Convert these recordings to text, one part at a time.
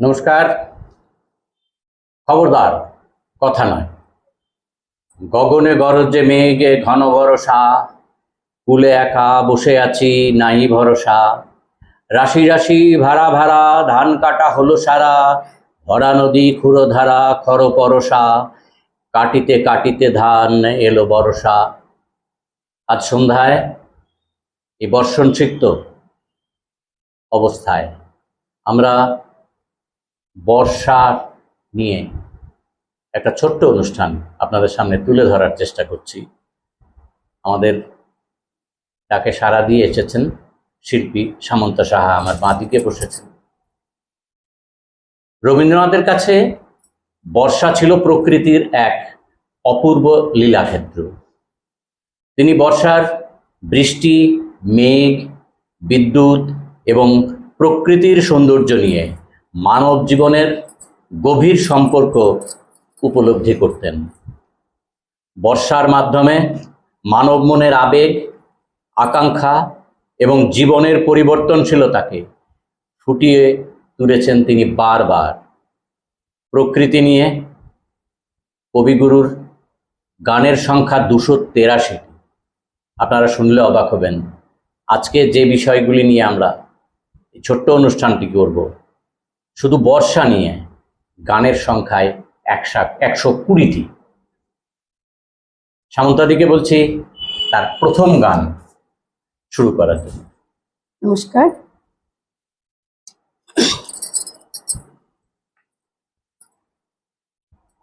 নমস্কার। খবরদার, কথা নয়। গগনে গরজে মেঘে ঘন ভরসা, কুলে একা বসে আছি, নাই ভরসা। রাশি রাশি ভাড়া ভাড়া, ধান কাটা হলো সারা। ভরা নদী, ক্ষুরধারা, খর পরশা। কাটিতে কাটিতে ধান এলো বরসা আজ সন্ধ্যায়, এই বর্ষণ সিক্ত অবস্থায় আমরা বর্ষা নিয়ে একটা ছোট্ট অনুষ্ঠান আপনাদের সামনে তুলে ধরার চেষ্টা করছি। আমাদের তাকে সাড়া দিয়ে এসেছেন শিল্পী সামন্ত সাহা, আমার বাঁদিকে বসেছেন। রবীন্দ্রনাথের কাছে বর্ষা ছিল প্রকৃতির এক অপূর্ব লীলাক্ষেত্র। তিনি বর্ষার বৃষ্টি, মেঘ, বিদ্যুৎ এবং প্রকৃতির সৌন্দর্য নিয়ে মানব জীবনের গভীর সম্পর্ক উপলব্ধি করতেন। বর্ষার মাধ্যমে মানব মনের আবেগ, আকাঙ্ক্ষা এবং জীবনের পরিবর্তনশীলতাকে ফুটিয়ে তুলেছেন তিনি বারবার। প্রকৃতি নিয়ে কবিগুরুর গানের সংখ্যা দুশো তেরাশিটি। আপনারা শুনলে অবাক হবেন। আজকে যে বিষয়গুলি নিয়ে আমরা ছোট্ট অনুষ্ঠানটি করব শুধু বর্ষা নিয়ে গানের সংখ্যায় একশো একশো কুড়িটি। সামন্তাদিকে বলছি, তার প্রথম গান শুরু করার জন্য। নমস্কার।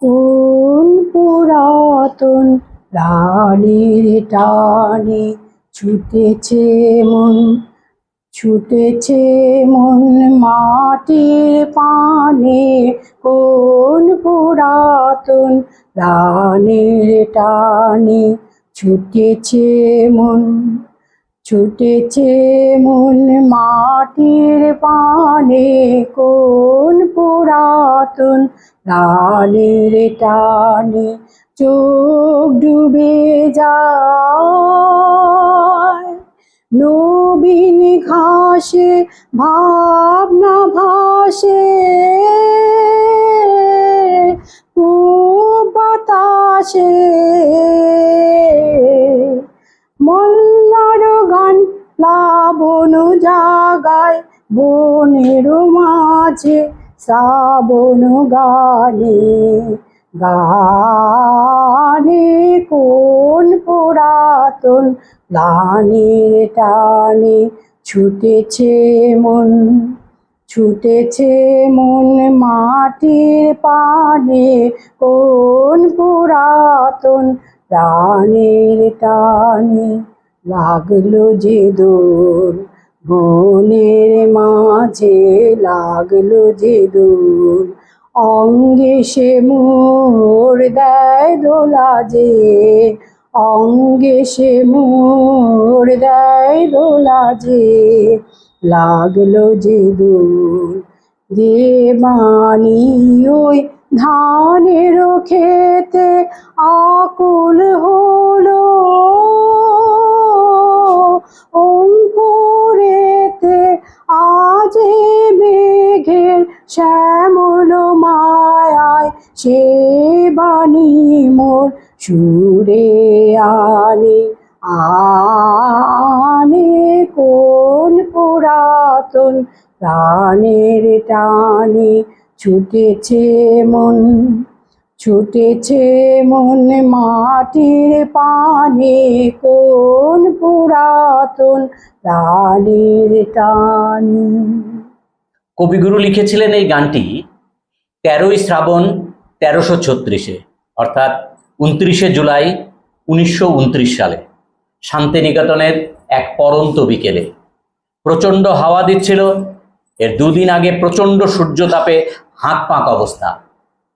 কোন পুরাতন রানীর টানে ছুটেছে মন ছুটেছে মন মাটির পানে, কোন পুরাতন রানীর টানে। ছুটেছে মন ছুটেছে মন মাটির পানে, কোন পুরাতন প্রাণের টানে। চোখ ডুবে যায়। নবীন ঘাসে ভাবনা ভাসে। বাতাসে। মল্লার গান প্লাবন জাগায় বনের মাঝে শ্রাবণ গানে। গানে কোন পুরাতন গানের টানে ছুটেছে মন ছুটেছে মন মাটির পানে কোন পুরাতন প্রাণের টানে। লাগল যে দোল বনের মাঝে লাগল যে দোল অঙ্গে সে মোর দেয় দোলা যে, অঙ্গে সে মোর দেয় দোলা যে, লাগল যে দোল ওই ধানের খেতে আকুল হলো। অঙ্কুরেতে আজে সে বাণী মোর সুরে আনে আনে কোন পুরাতন প্রাণের টানে। ছুটেছে মন ছুটেছে মন মাটির পানে, কোন পুরাতন প্রাণের টানে। কবিগুরু লিখেছিলেন এই গানটি, তেরোই শ্রাবণ তেরোশো ছত্রিশে, অর্থাৎ উনত্রিশে জুলাই উনিশশো উনত্রিশ সালে, শান্তিনিকেতনের এক পরন্ত বিকেলে। প্রচণ্ড হাওয়া দিচ্ছিল, এর দুদিন আগে প্রচণ্ড সূর্যতাপে হাঁক পাক অবস্থা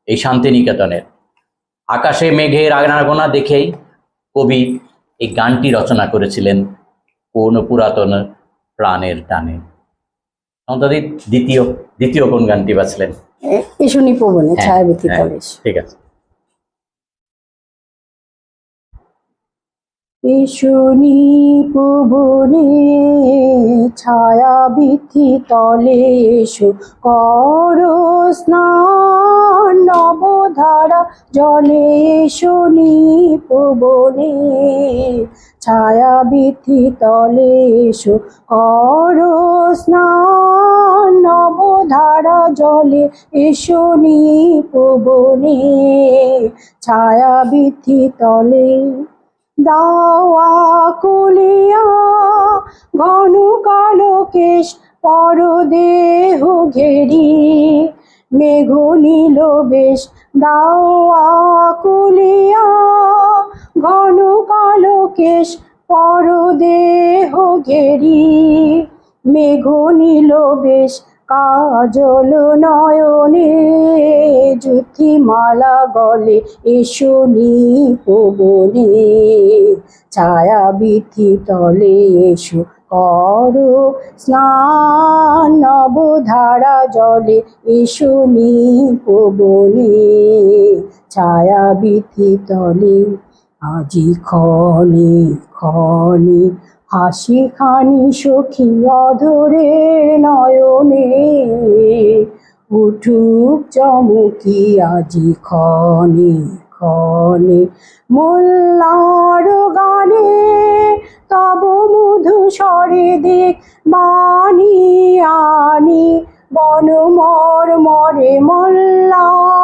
এই শান্তিনিকেতনের। আকাশে মেঘের আনাগোনা দেখেই কবি এই গানটি রচনা করেছিলেন কোন পুরাতন প্রাণের টানে। আমাদের দ্বিতীয় দ্বিতীয় কোন গানটি বাছলেন এসুনি পবনে হ্যাঁ, ছায়াবৃত্তি হ্যাঁ, তলে ঠিক আছে। এসুনি পবনে ছায়া তলে এসো কর স্নান নবধারা জলে এসুনি পবনে ছায়া বিথি তলে এসো, কর স্নান, নবধারা জলে এসুনি পবনে ছায়া বিথি তলে দাওয়া কুলিয়া ঘন কালো কেশ পর দেহ ঘেরি। মেঘ নীল বেশ দাওয়া কুলিয়া ঘন কালো কেশ পর দেহ ঘেরি, মেঘ নীল বেশ কাজল নয়নে জ্যোতিমালা গলে, এসো পবনে ছায়া বিথি তলে এসো, কর স্নান, নবধারা জলে, এসো পবনে ছায়া বিথি তলে আজি ক্ষণে ক্ষণে হাসি খানি সখী অধরের নয়নে উঠুক চমকি আজি ক্ষণে ক্ষণে মোল্লার গানে তব মধু স্বরে দেখ বাণী আনি বনমর মরে মোল্লার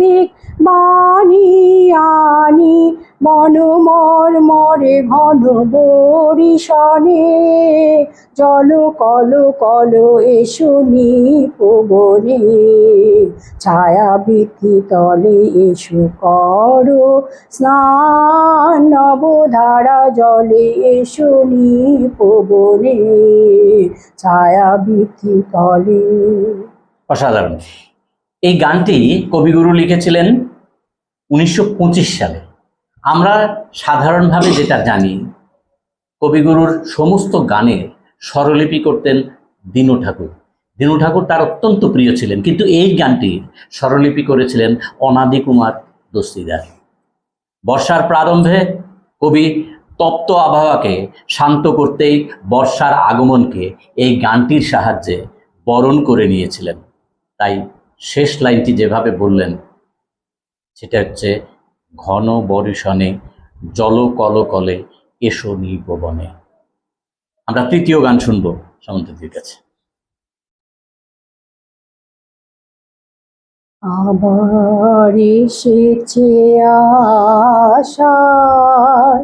দেখ বাণী আনি বনমর মরে ঘন বরিশনে। জল কল কল এসো পবনে ছায়া বিথি তলে এসো করো স্নান। নবধারা জলে এসো পবনে ছায়া বিথি তলে। অসাধারণ। এই গানটি কবিগুরু লিখেছিলেন উনিশশো পঁচিশ সালে। আমরা সাধারণভাবে যেটা জানি, কবিগুরুর সমস্ত গানের স্বরলিপি করতেন দীনু ঠাকুর। দীনু ঠাকুর তার অত্যন্ত প্রিয় ছিলেন, কিন্তু এই গানটির স্বরলিপি করেছিলেন অনাদি কুমার দস্তিদার। বর্ষার প্রারম্ভে কবি তপ্ত আবহাওয়াকে শান্ত করতেই বর্ষার আগমনকে এই গানটির সাহায্যে বরণ করে নিয়েছিলেন। তাই শেষ লাইনটি যেভাবে বললেন, সেটা হচ্ছে, ঘন বরিশনে জল কল কলে এসো নিপবনে আমরা তৃতীয় গান শুনব সমন্ত্রীর কাছে। আবার এসেছে আশার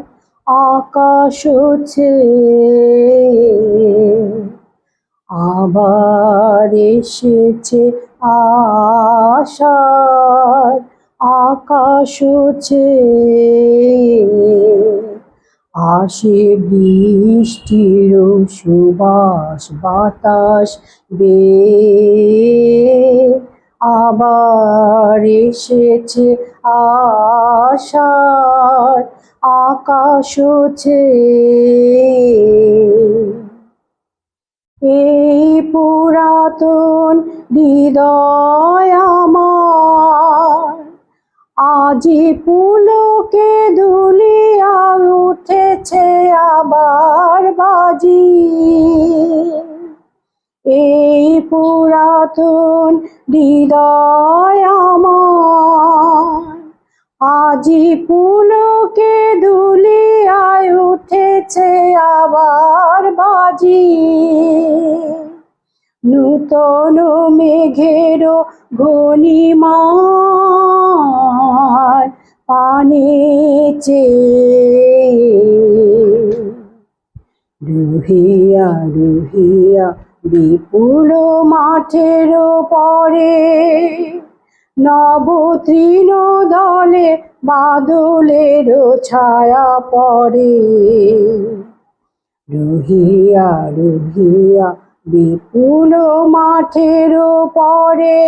আকাশ আবার এসেছে আশার, আকাশ হচ্ছে আসে বৃষ্টির সুবাস, বাতাস বে আবার এসেছে আশার, আকাশ হচ্ছে এই পুরাতন হৃদয় আমার। আজি পুলকে দুলিয়া উঠেছে আবার বাজি। এই পুরাতন হৃদয় আমার। আজি পুলকে দুলিয়ায় উঠেছে আবার বাজি। নূতন মেঘের ঘনিমার পানে রুহিয়া রুহিয়া, বিপুল মাঠের পরে নব তৃণ দলে বাদলের ছায়া পড়ে। রুহিয়া রুহিয়া, বিপুল মাঠের পরে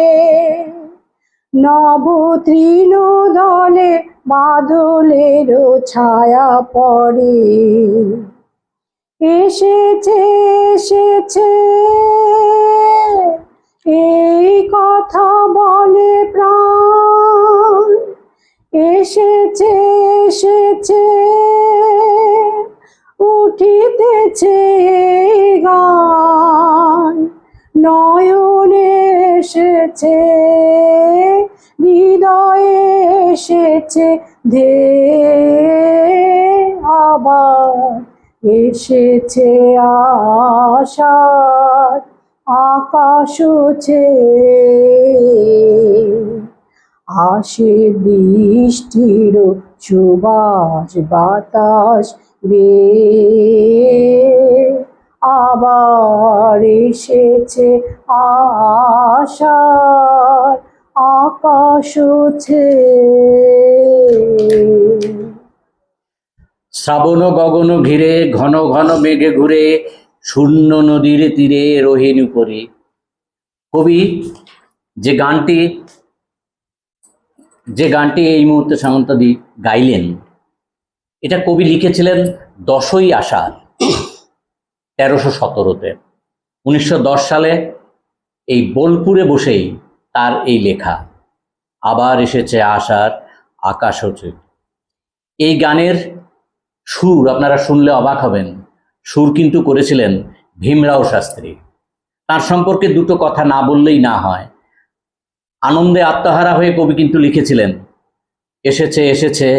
নব তৃণ দলে বাদলের ছায়া পড়ে। এসেছে এসেছে, এই কথা বলে প্রাণ। এসেছে এসেছে উঠিতেছে গান। নয়নে এসেছে হৃদয়ে এসেছে ধে আবার এসেছে আশার। আকাশ আসে বৃষ্টির সুবাস বাতাস বে আবার এসেছে আশার আকাশ শ্রাবণ গগন ঘিরে, ঘন ঘন মেঘে ঘুরে, শূন্য নদীর তীরে রহিন করে। কবি, যে গানটি যে গানটি এই মুহূর্তে সামন্তাদি গাইলেন, এটা কবি লিখেছিলেন দশই আষাঢ়, তেরোশো সতেরোতে। উনিশশো দশ সালে এই বোলপুরে বসেই তার এই লেখা, আবার এসেছে আষাঢ় আকাশ হচ্ছে এই গানের সুর আপনারা শুনলে অবাক হবেন, সুর কিন্তু করেছিলেন ভীমরাও শাস্ত্রী। তার সম্পর্কে দুটো কথা না বললেই না হয়। আনন্দে আত্মহারা হয়ে কবি কিন্তু লিখেছিলেন। এসেছে এসেছে,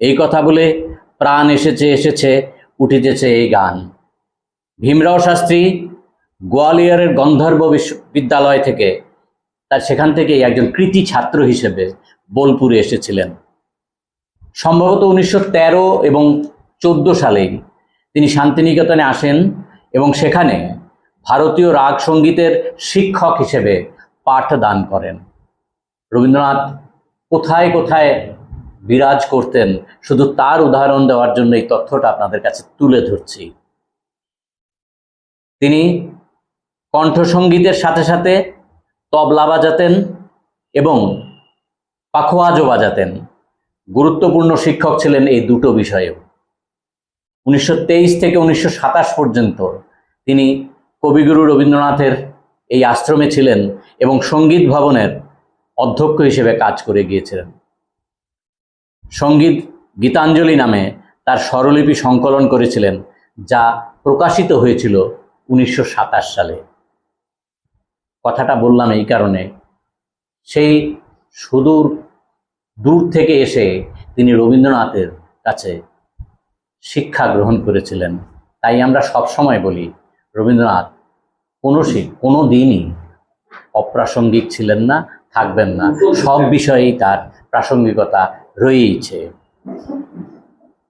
এই কথা বলে প্রাণ এসেছে এসেছে, উঠিতেছে এই গান। ভীমরাও শাস্ত্রী গোয়ালিয়রের গন্ধর্ব বিশ্ববিদ্যালয় থেকে, তার সেখান থেকেই একজন কৃতি ছাত্র হিসেবে বোলপুরে এসেছিলেন। সম্ভবত উনিশশো তেরো এবং চোদ্দ সালেই তিনি শান্তিনিকেতনে আসেন এবং সেখানে ভারতীয় রাগ সঙ্গীতের শিক্ষক হিসেবে পাঠদান করেন। রবীন্দ্রনাথ কোথায় কোথায় বিরাজ করতেন, শুধু তার উদাহরণ দেওয়ার জন্য এই তথ্যটা আপনাদের কাছে তুলে ধরছি। তিনি কণ্ঠসঙ্গীতের সাথে সাথে তবলা বাজাতেন এবং পাখোয়াজও বাজাতেন। গুরুত্বপূর্ণ শিক্ষক ছিলেন এই দুটো বিষয়েও। উনিশশো তেইশ থেকে উনিশশো সাতাশ পর্যন্ত তিনি কবিগুরু রবীন্দ্রনাথের এই আশ্রমে ছিলেন এবং সংগীত ভবনের অধ্যক্ষ হিসেবে কাজ করে গিয়েছিলেন। সংগীত গীতাঞ্জলি নামে তার স্বরলিপি সংকলন করেছিলেন, যা প্রকাশিত হয়েছিল উনিশশো সাতাশ সালে। কথাটা বললাম এই কারণে। সেই সুদূর, দূর থেকে এসে তিনি রবীন্দ্রনাথের কাছে শিক্ষা গ্রহণ করেছিলেন। তাই আমরা সব সময় বলি, রবীন্দ্রনাথ কোনো কোনো দিনই অপ্রাসঙ্গিক ছিলেন না থাকবেন না। সব বিষয়েই তার প্রাসঙ্গিকতা রয়েইছে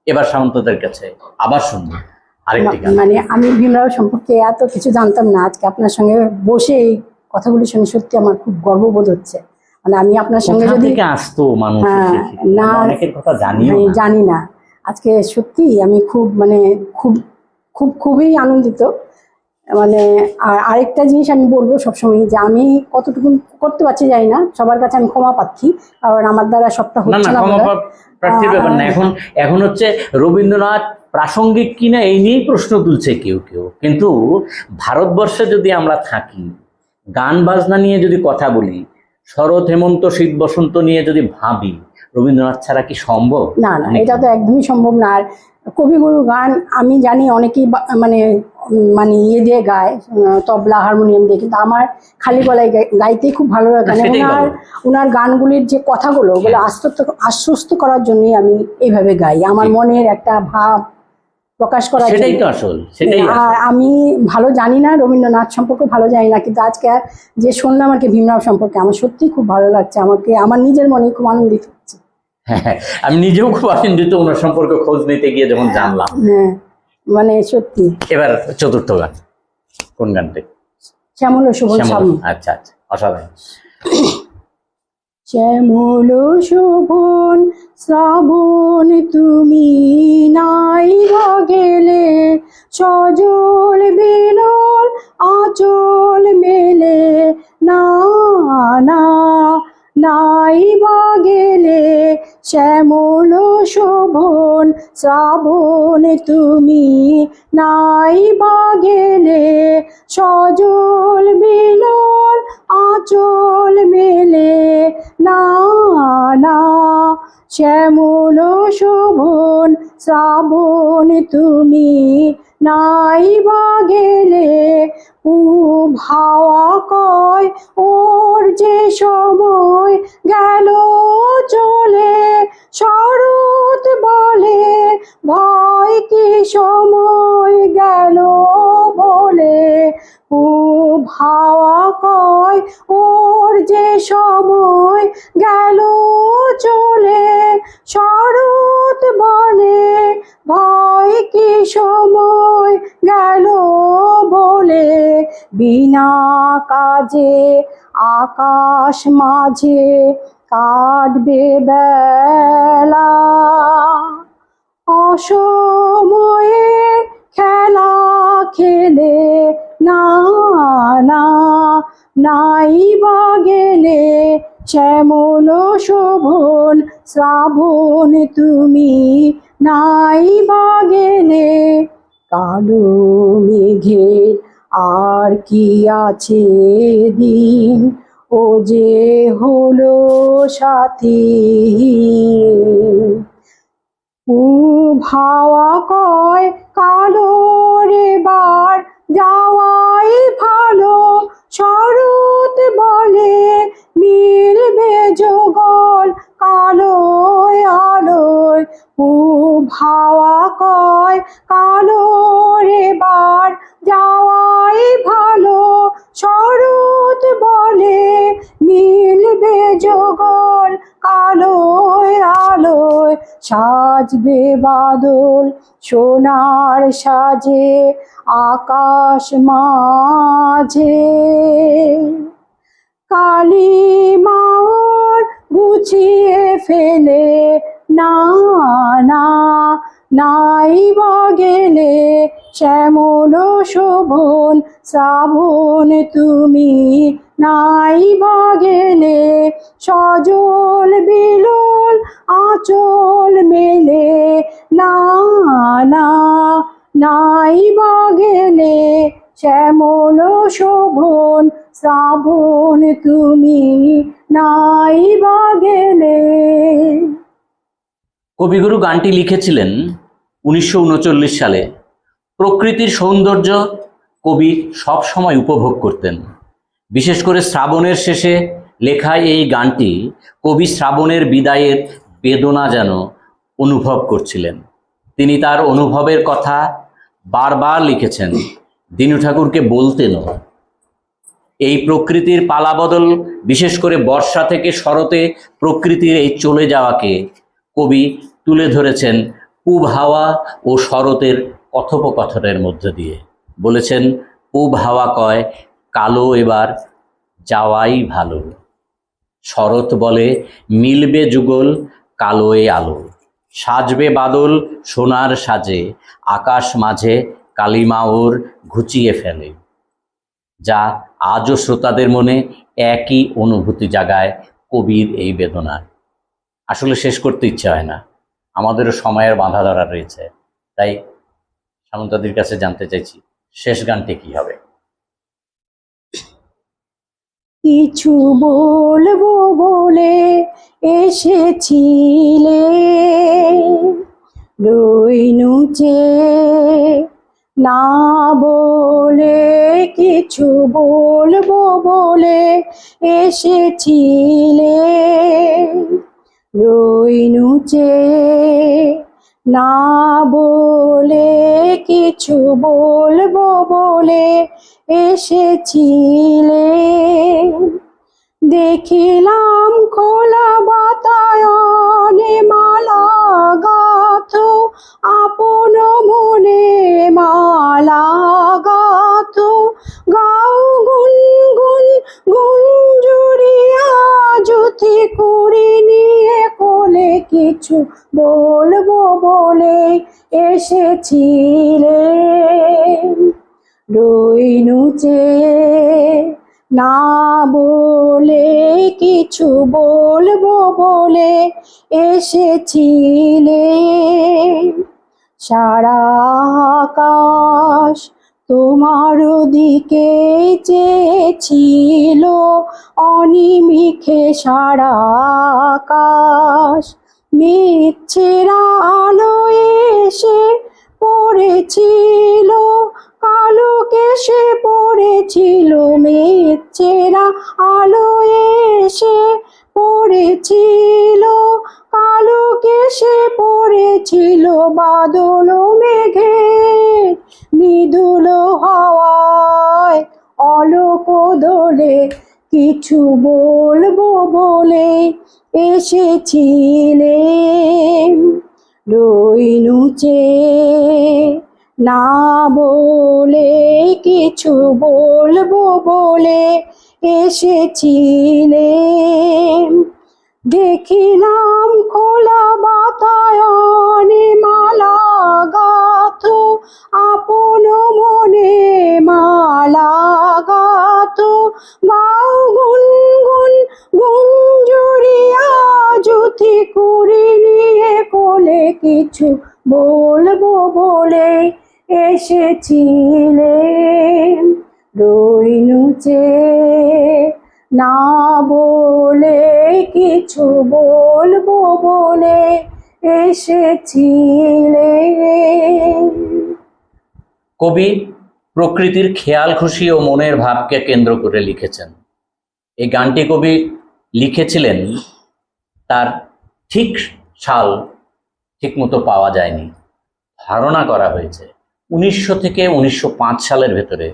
এবার সামন্তদের কাছে আবার শুনব। আরেকটি মানে আমি ভীমরাও সম্পর্কে এত কিছু জানতাম না। আজকে আপনার সঙ্গে বসে এই কথাগুলি শুনে সত্যি আমার খুব গর্ববোধ হচ্ছে। মানে আমি আপনার সঙ্গে যদি আসতো মানুষ হ্যাঁ, না, কথা আমি জানি না। আজকে সত্যি আমি খুব মানে খুব খুব খুবই আনন্দিত। মানে আর আরেকটা জিনিস আমি বলব সবসময় যে আমি কতটুকু করতে পারছি জানি না সবার কাছে আমি ক্ষমা পাচ্ছি কারণ আমার দ্বারা সবটা হচ্ছে না। এখন এখন হচ্ছে রবীন্দ্রনাথ প্রাসঙ্গিক কিনা এই নিয়েই প্রশ্ন তুলছে কেউ কেউ। কিন্তু ভারতবর্ষে যদি আমরা থাকি গান বাজনা নিয়ে যদি কথা বলি শরৎ হেমন্ত শীত বসন্ত নিয়ে যদি ভাবি রবীন্দ্রনাথ ছাড়া কি সম্ভব? না না এটা তো একদমই সম্ভব না। আর কবিগুরু গান আমি জানি অনেকেই মানে মানে ইয়ে দিয়ে গায় তবলা হারমোনিয়াম দিয়ে কিন্তু আমার খালি গলায় গাই- গাইতেই খুব ভালো লাগে। মানে ওনার ওনার গানগুলির যে কথাগুলো ওগুলো হ্যাঁ। আশ্বস্ত আশ্বস্ত করার জন্যই আমি এইভাবে গাই। আমার মনের একটা ভাব প্রকাশ করা সেটাই তো আসল সেটাই আর আমি ভালো জানি না রবীন্দ্রনাথ সম্পর্কে ভালো জানি না কিন্তু আজকে যে শুনলাম আর কি ভীমরাও সম্পর্কে আমার সত্যি খুব ভালো লাগছে। আমাকে আমার নিজের মনে খুব আনন্দিত। হ্যাঁ, আমি নিজেও খুব আনন্দিত ওনার সম্পর্কে খোঁজ নিতে গিয়ে যখন জানলাম। হ্যাঁ মানে সত্যি। এবার চতুর্থ গান কোন গানটি? শ্যামল শোভন শ্যামল। আচ্ছা আচ্ছা অসাধারণ। শ্যামল শোভন শ্রাবণ তুমি নাই গেলে সজল বেলল আচল মেলে না না নাই বা গেলে শ্যামল শোভন, শ্রাবণ তুমি নাই বা গেলে সজল বেলল আচল মেলে। না না, শ্যামল শোভন, শ্রাবণ তুমি নাই বা গেলে ভাওয়া কয়, ওর যে সময় গেল চলে, শরৎ বলে, ভয় কি সময় গেল বলে? খুব হাওয়া কয়, ওর যে সময় গেল চলে, শরৎ বলে, ভয় কি সময় গেল বলে বিনা কাজে আকাশ মাঝে কাটবে বেলা। অসময়ে খেলা খেলে না না, নাই বা গেলে শ্যামল শোভন শ্রাবণ তুমি নাই বা গেলে কালো মেঘের আর কি আছে দিন? ও যে হলো সাথী। ভাওয়া কয়, কালো রে বার, যাওয়াই ভালো, শরৎ বলে, মিলবে যোগল কালোয় ভাওয়া কয় কালো বার, যাওয়াই ভালো, শরৎ বলে মিলবে যোগল, কালোয় আলোয় সাজবে বাদল, সোনার সাজে, আকাশ মাঝে। কালী মাওর গুছিয়ে ফেলে না না, নাই বা গেলে শ্যামল শোভন, শ্রাবণ তুমি নাই বা গেলে সজল বিলোল আঁচল মেলে, না না, নাই বা গেলে শ্যামল শোভন, শ্রাবণ তুমি নাই বা গেলে কবিগুরু গানটি লিখেছিলেন উনিশশো উনচল্লিশ সালে। প্রকৃতির সৌন্দর্য কবি সব সময় উপভোগ করতেন। বিশেষ করে শ্রাবণের শেষে লেখা এই গানটি কবি শ্রাবণের বিদায়ের বেদনা যেন অনুভব করছিলেন। তিনি তার অনুভবের কথা বারবার লিখেছেন, দিনু ঠাকুরকে বলতেনও এই প্রকৃতির পালাবদল বিশেষ করে বর্ষা থেকে শরতে প্রকৃতির এই চলে যাওয়াকে কবি তুলে ধরেছেন পূব হাওয়া ও শরতের কথোপকথনের মধ্য দিয়ে। বলেছেন পূব হাওয়া কয়, কালো এবার যাওয়াই ভালো। শরৎ বলে, মিলবে যুগল কালোয় আলো। সাজবে বাদল সোনার সাজে, আকাশ মাঝে কালিমা ওর ঘুচিয়ে ফেলে। যা আজও শ্রোতাদের মনে একই অনুভূতি জাগায় কবির এই বেদনার। আসলে শেষ করতে ইচ্ছে হয় না। আমাদেরও সময়ের বাঁধা ধরা রয়েছে। তাই সামন্তাদির কাছে জানতে চাইছি, শেষ গানটি কি হবে? কিছু বলব বলে এসেছিলে। রইনুচে না বলে কিছু বলব বলে এসেছিলে। রইনুচে না বলে কিছু বলব বলে এসেছিলে। দেখিলাম খোলা বাতায়নে মালা গাথ, আপন মনে মালা কিছু বলব বলে এসেছিলে। রইনুচে না বলে কিছু বলব বলে এসেছিলে। সারা আকাশ তোমার দিকে চেয়েছিল, অনিমিখে সারা আকাশ মিছেরা আলো এসে পড়েছিল, কালো কেশে পড়েছিল মিছেরা আলো এসে পড়েছিল, কালো কেশে পড়েছিল, বাদল মেঘে মৃদুল হাওয়ায় অলোক দোলে কিছু বলব বলে এসেছিলেন রইনুচে না বলে কিছু বলব বলে এসেছিলেন দেখিলাম খোলা বাতায়নে মালা গাথ, আপন মনে মালা গাও গুন গুন গুঞ্জুরিয়া জুথি কুড়ি নিয়ে কোলে কিছু বলব বলে এসেছিলেন রইনুচে না বলে কিছু বলব বলে এসেছিলেন কবি প্রকৃতির খেয়াল খুশি ও মনের ভাবকে কেন্দ্র করে লিখেছেন। এই গানটি কবি লিখেছিলেন, তার ঠিক সাল ঠিকমতো পাওয়া যায়নি। ধারণা করা হয়েছে, উনিশশো থেকে উনিশশো পাঁচ সালের ভেতরে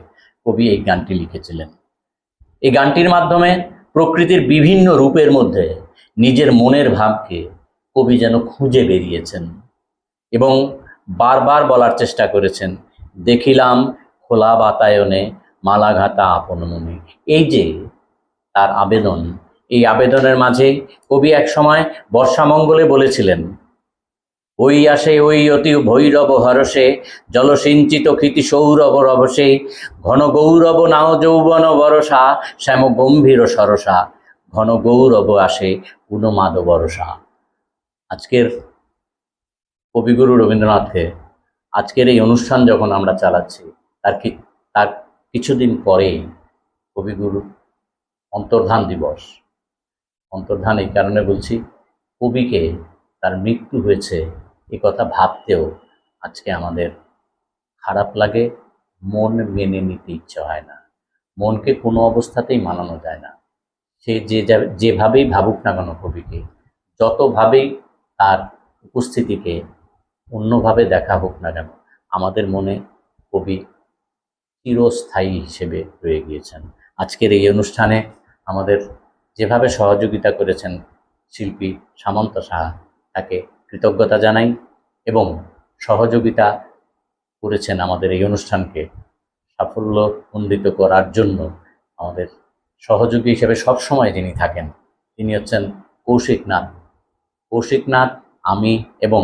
কবি এই গানটি লিখেছিলেন। এই গানটির মাধ্যমে প্রকৃতির বিভিন্ন রূপের মধ্যে নিজের মনের ভাবকে কবি যেন খুঁজে বেরিয়েছেন এবং বারবার বলার চেষ্টা করেছেন, দেখিলাম খোলা বাতায়নে মালাঘাতা আপন মনে। এই যে তার আবেদন, এই আবেদনের মাঝে কবি এক সময় বর্ষামঙ্গলে বলেছিলেন, ওই আসে ওই অতি ভৈরব হরসে জলসিঞ্চিত কৃতি সৌরভ রভসে, ঘন গৌরব নাও যৌবন বরসা, শ্যাম গম্ভীর সরসা, ঘন গৌরব আসে উন্মাদ বরসা। আজকের কবিগুরু রবীন্দ্রনাথকে আজকের এই অনুষ্ঠান যখন আমরা চালাচ্ছি তার কি, তার কিছুদিন পরেই কবিগুরু অন্তর্ধান দিবস। অন্তর্ধান এই কারণে বলছি, কবিকে তার মৃত্যু হয়েছে এ কথা ভাবতেও আজকে আমাদের খারাপ লাগে, মন মেনে নিতে ইচ্ছে হয় না। মনকে কোনো অবস্থাতেই মানানো যায় না। সে যে যেভাবেই ভাবুক না কেন কবিকে, যতভাবেই তার উপস্থিতিকে অন্যভাবে দেখা হোক না কেন, আমাদের মনে কবি চিরস্থায়ী হিসেবে রয়ে গিয়েছেন। আজকের এই অনুষ্ঠানে আমাদের যেভাবে সহযোগিতা করেছেন শিল্পী সামন্ত সাহা, তাকে কৃতজ্ঞতা জানাই এবং সহযোগিতা করেছেন আমাদের এই অনুষ্ঠানকে সাফল্যমণ্ডিত করার জন্য আমাদের সহযোগী হিসেবে সবসময় যিনি থাকেন, তিনি হচ্ছেন কৌশিক নাথ। কৌশিক নাথ, আমি এবং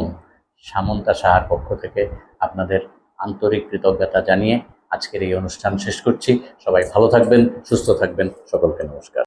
সামন্তা সাহার পক্ষ থেকে আপনাদের আন্তরিক কৃতজ্ঞতা জানিয়ে আজকের এই অনুষ্ঠান শেষ করছি। সবাই ভালো থাকবেন সুস্থ থাকবেন। সকলকে নমস্কার।